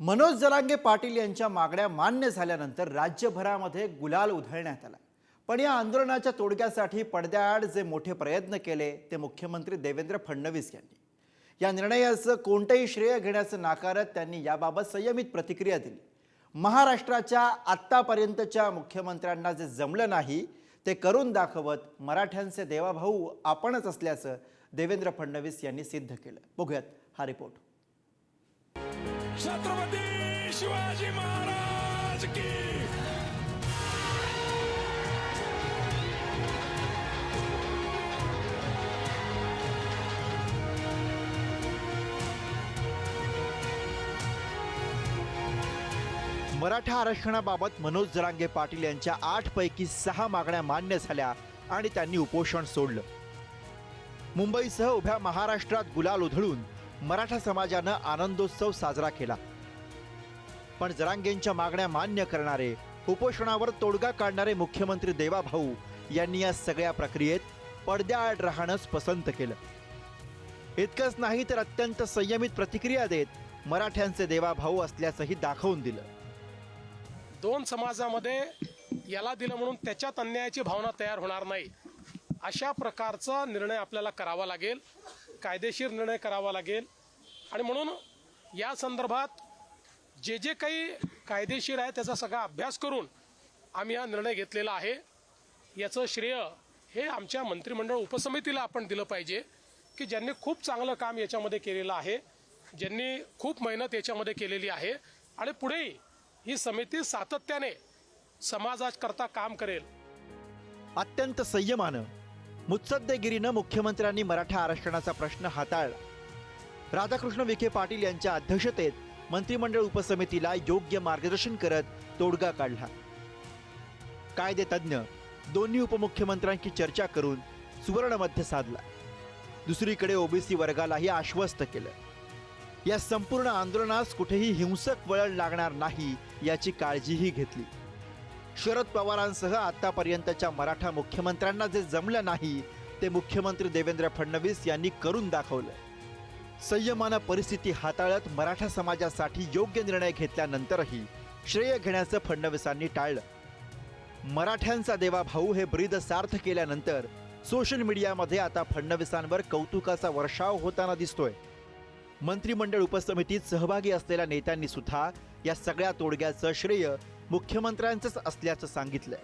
मनोज जरांगे पाटील यांच्या मागण्या मान्य झाल्यानंतर राज्यभरामध्ये गुलाल उधळण्यात आला. पण या आंदोलनाच्या तोडग्यासाठी पडद्याआड जे मोठे प्रयत्न केले ते मुख्यमंत्री देवेंद्र फडणवीस यांनी. या निर्णयाचं कोणतंही श्रेय घेण्याचं नाकारत त्यांनी याबाबत संयमित प्रतिक्रिया दिली. महाराष्ट्राच्या आत्तापर्यंतच्या मुख्यमंत्र्यांना जे जमलं नाही ते करून दाखवत मराठ्यांचे देवाभाऊ आपणच असल्याचं देवेंद्र फडणवीस यांनी सिद्ध केलं. बघूयात हा रिपोर्ट. छत्रपती शिवाजी महाराज की. मराठा आरक्षणाबाबत मनोज जरांगे पाटील यांच्या आठ पैकी सहा मागण्या मान्य झाल्या आणि त्यांनी उपोषण सोडलं. मुंबईसह उभ्या महाराष्ट्रात गुलाल उधळून मराठा समाजानं आनंदोत्सव साजरा केला. पण जरांगेंच्या मागण्या मान्य करणारे उपोषणावर तोडगा काढणारे मुख्यमंत्री देवाभाऊ यांनी या सगळ्या प्रक्रियेत पडद्याआड राहणंच पसंत केलं. इतकंच नाही तर अत्यंत संयमित प्रतिक्रिया देत मराठ्यांचे देवाभाऊ असल्याचंही दाखवून दिलं. दोन समाजामध्ये याला दिलं म्हणून त्याच्यात अन्यायाची भावना तयार होणार नाही. अशा प्रकारचा निर्णय आपल्याला करावा लागेल. कायदेशीर निर्णय करावा लागेल. आणि म्हणून या संदर्भात जे जे काही कायदेशीर आहे त्याचा सगळा अभ्यास करून आम्ही हा निर्णय घेतलेला आहे. याचं श्रेय हे आमच्या मंत्रिमंडळ उपसमितीला आपण दिलं पाहिजे की ज्यांनी खूप चांगलं काम याच्यामध्ये केलेलं आहे ज्यांनी खूप मेहनत याच्यामध्ये केलेली आहे. आणि पुढेही ही समिती सातत्याने समाजाकरता काम करेल. अत्यंत संयमानं मुत्सद्देगिरीनं मुख्यमंत्र्यांनी मराठा आरक्षणाचा प्रश्न हाताळला. राधाकृष्ण विखे पाटील यांच्या अध्यक्षतेत मंत्रिमंडळ उपसमितीला योग्य मार्गदर्शन करत तोडगा काढला. कायदे तज्ज्ञ दोन्ही उपमुख्यमंत्र्यांची चर्चा करून सुवर्णमध्य साधला. दुसरीकडे ओबीसी वर्गालाही आश्वस्त केलं. या संपूर्ण आंदोलनास कुठेही हिंसक वळण लागणार नाही याची काळजीही घेतली. शरद पवारांसह आतापर्यंतच्या मराठा मुख्यमंत्र्यांना जे जमलं नाही ते मुख्यमंत्री देवेंद्र फडणवीस यांनी करून दाखवलं. संयमानं परिस्थिती हाताळत मराठा समाजासाठी योग्य निर्णय घेतल्यानंतरही श्रेय घेण्याचं फडणवीसांनी टाळलं. मराठ्यांचा देवा भाऊ हे ब्रीद सार्थ केल्यानंतर सोशल मीडियामध्ये आता फडणवीसांवर कौतुकाचा वर्षाव होताना दिसतोय. मंत्रिमंडळ उपसमितीत सहभागी असलेल्या नेत्यांनी सुद्धा या सगळ्या तोडग्याचं श्रेय मुख्यमंत्र्यांचंच असल्याचं सांगितलंय.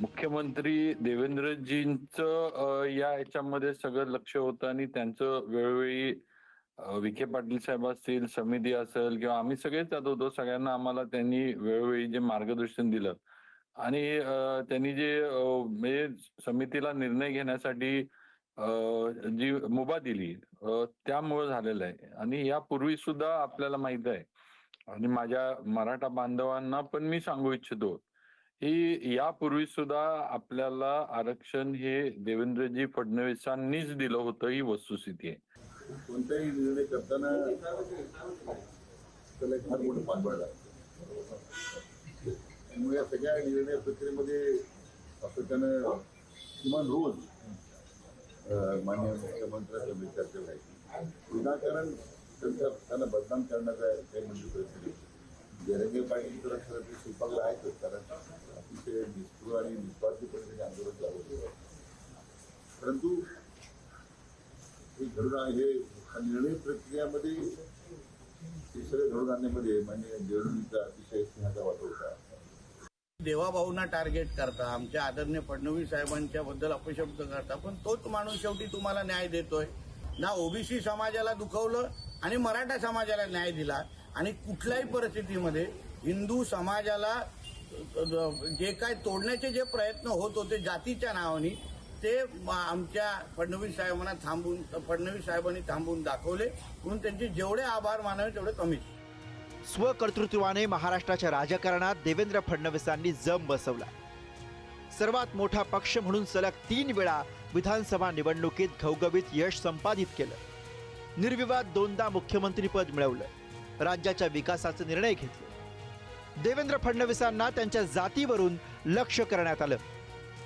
मुख्यमंत्री देवेंद्रजींचं या याच्यामध्ये सगळं लक्ष होतं आणि त्यांचं वेळोवेळी विखे पाटील साहेब असतील समिती असेल किंवा आम्ही सगळेच जात होतो सगळ्यांना आम्हाला त्यांनी वेळोवेळी जे मार्गदर्शन दिलं. आणि त्यांनी जे म्हणजे समितीला निर्णय घेण्यासाठी अ, जी मुभा दिली त्यामुळे झालेलं आहे. आणि यापूर्वी सुद्धा आपल्याला माहीत आहे. आणि माझ्या मराठा बांधवांना पण मी सांगू इच्छितो की यापूर्वी सुद्धा आपल्याला आरक्षण हे देवेंद्रजी फडणवीसांनीच दिलं होतं ही वस्तुस्थिती आहे. कोणताही निर्णय करताना त्याला फार मोठं पाठबळ लागतं त्यामुळे या सगळ्या निर्णय प्रक्रियेमध्ये सातत्यानं किमान रोज अं, मुख्यमंत्र्यांचा विचार केला आहे विनाकारण त्यांच्या त्यांना बदनाम करण्याचा काही म्हणजे परिस्थिती होती. पाटील तर खरं ते शिल्पाला आहेतच कारण अतिशय निष्ठुर आणि निष्पार्थीपणे त्यांनी आंदोलन चालवले परंतु हे घडून हे निर्णय प्रक्रियामध्ये तिसरे घडून आणण्यामध्ये मान्य निवडणुकीचा अतिशय सिंहाचा वाटा होता. देवाभाऊंना टार्गेट करता आमच्या आदरणीय फडणवीस साहेबांच्या बद्दल अपशब्द करता पण तोच माणूस शेवटी तुम्हाला न्याय देतोय. ना ओबीसी समाजाला दुखवलं आणि मराठा समाजाला न्याय दिला आणि कुठल्याही परिस्थितीमध्ये हिंदू समाजाला जे काय तोडण्याचे जे प्रयत्न होत होते जातीच्या नावाने ते आमच्या फडणवीस साहेबांना थांबून फडणवीस साहेबांनी थांबून दाखवले. म्हणून त्यांचे जेवढे आभार मानावे तेवढे कमीच स्वकर्तृत्वाने महाराष्ट्राच्या राजकारणात देवेंद्र फडणवीसांनी जम बसवला. सर्वात मोठा पक्ष म्हणून सलग तीन वेळा विधानसभा निवडणुकीत घवघवीत यश संपादित केलं. निर्विवाद दोनदा मुख्यमंत्रीपद मिळवलं. राज्याच्या विकासाचे निर्णय घेतले. देवेंद्र फडणवीसांना त्यांच्या जातीवरून लक्ष करण्यात आलं.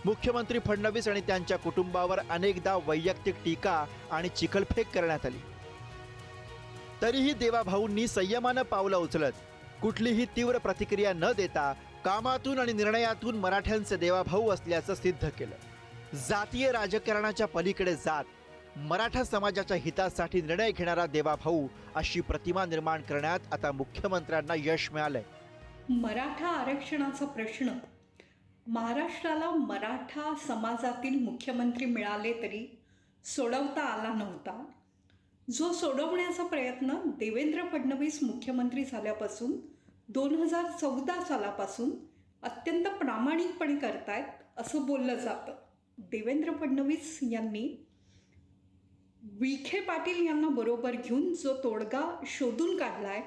मुख्यमंत्री फडणवीस आणि त्यांच्या कुटुंबावर अनेकदा वैयक्तिक टीका आणि चिखलफेक करण्यात आली. तरीही देवाभाऊंनी संयमानं पावलं उचलत कुठलीही तीव्र प्रतिक्रिया न देता कामातून आणि निर्णयातून मराठ्यांचे देवाभाऊ असल्याचं सिद्ध केलं. जातीय राजकारणाच्या पलीकडे जात मराठा समाजाच्या हितासाठी निर्णय घेणारा देवाभाऊ अशी प्रतिमा निर्माण करण्यात आता मुख्यमंत्र्यांना यश मिळालंय. मराठा आरक्षणाचा प्रश्न. महाराष्ट्राला मराठा समाजातील मुख्यमंत्री मिळाले तरी सोडवता आला नव्हता. जो सोडवण्याचा प्रयत्न देवेंद्र फडणवीस मुख्यमंत्री झाल्यापासून दोन हजार चौदा सालापासून अत्यंत प्रामाणिकपणे करतायत असं बोललं जातं. देवेंद्र फडणवीस यांनी विखे पाटील यांना बरोबर घेऊन जो तोडगा शोधून काढलाय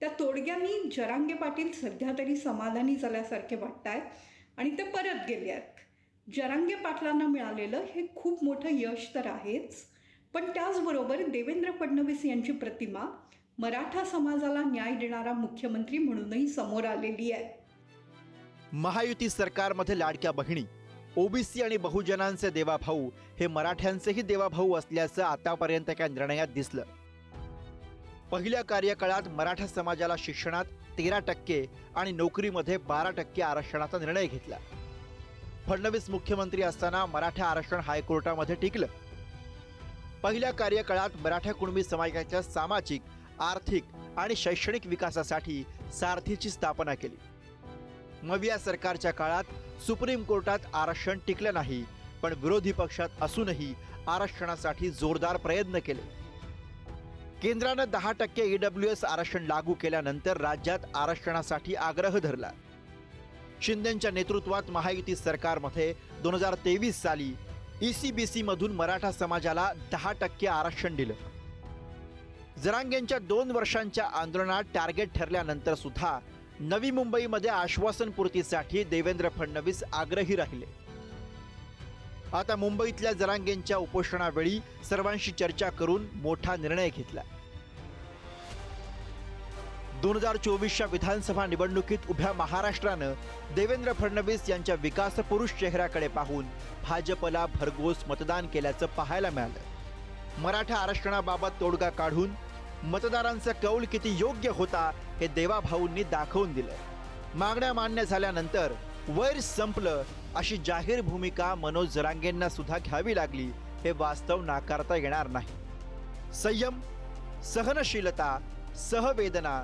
त्या तोडग्यांनी जरांगे पाटील सध्या तरी समाधानी झाल्यासारखे वाटत आहेत आणि ते परत गेले आहेत. जरांगे पाटलांना मिळालेलं हे खूप मोठं यश तर आहेच पण त्याचबरोबर देवेंद्र फडणवीस यांची प्रतिमा मराठा समाजाला न्याय देणारा मुख्यमंत्री म्हणूनही समोर आलेली आहे. महायुती सरकारमध्ये लाडक्या बहिणी ओबीसी आणि बहुजनांचे देवाभाऊ हे मराठ्यांचेही देवाभाऊ असल्याचं आतापर्यंत त्या निर्णयात दिसलं. पहिल्या कार्यकाळात मराठा समाजाला शिक्षणात तेरा टक्के आणि नोकरीमध्ये बारा टक्के आरक्षणाचा निर्णय घेतला. फडणवीस मुख्यमंत्री असताना मराठा आरक्षण हायकोर्टामध्ये टिकलं. पहिल्या कार्यकाळात मराठा कुणबी समाजाच्या सामाजिक आर्थिक आणि शैक्षणिक विकासासाठी सारथीची स्थापना केली. मग या सरकारच्या काळात सुप्रीम कोर्टात आरक्षण टिकलं नाही पण विरोधी पक्षात असूनही आरक्षणासाठी जोरदार प्रयत्न केले. केंद्रानं दहा टक्के ईडब्ल्यू एस आरक्षण लागू केल्यानंतर राज्यात आरक्षणासाठी आग्रह धरला. शिंदेच्या नेतृत्वात महायुती सरकारमध्ये दोन हजार तेवीस साली ईसीबीसी मधून मराठा समाजाला दहा टक्के आरक्षण दिलं. जरांगेंच्या दोन वर्षांच्या आंदोलनात टार्गेट ठरल्यानंतर सुद्धा नवी मुंबईमध्ये आश्वासन पूर्तीसाठी देवेंद्र फडणवीस आग्रही राहिले. आता मुंबईतल्या जरांगेंच्या उपोषणावेळी सर्वांशी चर्चा करून मोठा निर्णय घेतला. दोन हजार चोवीसच्या विधानसभा निवडणुकीत उभ्या महाराष्ट्रानं देवेंद्र फडणवीस यांच्या विकास पुरुष चेहऱ्याकडे पाहून भाजपला भरघोस मतदान केल्याचं पाहायला मिळालं. मराठा आरक्षणाबाबत तोडगा काढून मतदारांचा कौल किती योग्य होता हे देवाभाऊंनी दाखवून दिलं मागण्या मान्य झाल्यानंतर वैर संपलं अशी जाहीर भूमिका मनोज जरांगेंना सुद्धा घ्यावी लागली हे वास्तव नाकारता येणार नाही. संयम सहनशीलता सहवेदना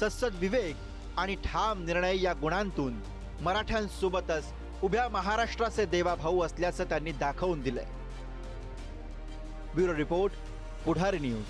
सत्सद विवेक आणि ठाम निर्णय या गुणांतून मराठ्यांसोबतच उभ्या महाराष्ट्राचे देवाभाऊ असल्याचं त्यांनी दाखवून दिलंय. Bureau report Pudhari news.